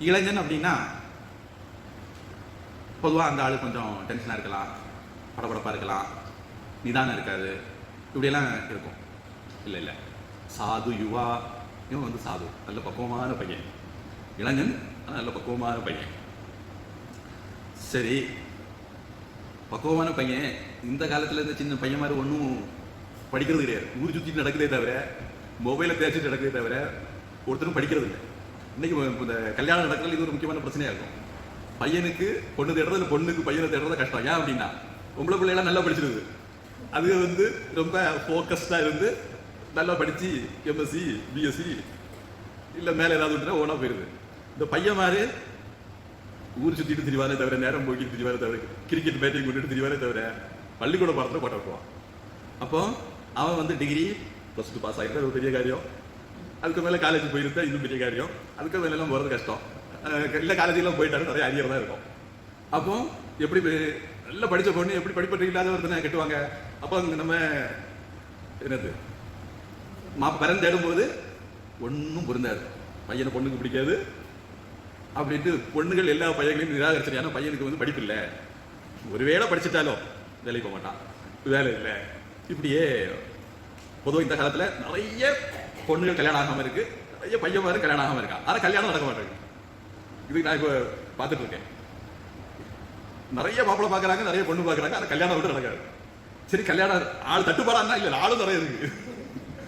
இளைஞன் அப்படின்னா பொதுவாக அந்த ஆள் கொஞ்சம் டென்ஷனாக இருக்கலாம் படபடப்பாக இருக்கலாம் நிதானம் இருக்காது இப்படியெல்லாம் இருக்கும். இல்லை இல்லை. சாது யுவா இவன் வந்து சாது நல்ல பக்குவமான பையன். இளைஞன் ஆனா நல்ல பக்குவமான பையன். சரி பக்குவமான பையன் இந்த காலத்தில் இந்த சின்ன பையன் மாதிரி ஒன்றும் படிக்கிறது கிடையாது. ஊர் சுற்றிட்டு நடக்கிறதே தவிர மொபைலை தேய்ச்சிட்டு நடக்கிறதே தவிர ஒருத்தரும் படிக்கிறது இல்லை. இன்னைக்கு இந்த கல்யாணம் நடக்கிறது இது ஒரு முக்கியமான பிரச்சனையா இருக்கும். பையனுக்கு பொண்ணு தேடுறது பொண்ணுக்கு பையனை தேடுறது கஷ்டம். ஏன் அப்படின்னா உங்களை பிள்ளையெல்லாம் நல்லா படிச்சிருது அது வந்து ரொம்ப ஃபோக்கஸ்டாக இருந்து நல்லா படித்து எம்எஸ்சி பிஎஸ்சி இல்லை மேலே ஏதாவது விட்டுனா ஓனா போயிடுது இந்த பையன் மாதிரி ஊர் சுற்றிட்டு திரிவாரே தவிர நேரம் போய்க்கிட்டு திரிவாரே தவிர கிரிக்கெட் பேட்டிங் கொண்டுட்டு திரிவாரே தவிர பள்ளிக்கூட படத்தில் போட்ட விட்டுருவான் அப்போ அவன் வந்து டிகிரி ப்ளஸ் டூ பாஸ் ஆகிட்டு ஒரு பெரிய காரியம். அதுக்கு மேலே காலேஜ் போயிருந்தா இன்னும் பெரிய காரியம். அதுக்கு மேல போகிறது கஷ்டம். இல்லை காலேஜெல்லாம் போயிட்டாலும் நிறைய அரியர் தான் இருக்கும். அப்போ எப்படி நல்லா படித்த பொண்ணு எப்படி படிப்பட்டு இல்லாத ஒருத்தனை கட்டுவாங்க? அப்போ அங்கே நம்ம என்னது? மா பரன் தேடும்போது ஒன்றும் பொருந்தாது. பையனை பொண்ணுக்கு பிடிக்காது. அப்படின்ட்டு பொண்ணுகள் எல்லா பையன்களையும் நிராகரிச்சிட்டு ஏன்னா பையனுக்கு வந்து படிப்பு இல்லை. ஒருவேளை படிச்சிட்டாலும் வேலைக்கு போக மாட்டான். வேலை இல்லை. இப்படியே பொதுவாக இந்த காலத்தில் நிறைய பொண்ணுகள் கல்யாணம் ஆகாம இருக்கு. நிறைய பையன் மாதிரி கல்யாணம் ஆகாம இருக்கா? ஆனால் கல்யாணம் நடக்க மாட்டேங்குது. இதுக்கு நான் இப்போ பார்த்துட்டு இருக்கேன். நிறைய மாப்பிள்ளை பார்க்குறாங்க நிறைய பொண்ணு பார்க்குறாங்க ஆனால் கல்யாணம் விட்டு நடக்காது. சரி கல்யாணம் ஆள் தட்டுப்பாடான்னா இல்லை ஆளும் நிறைய இருக்கு.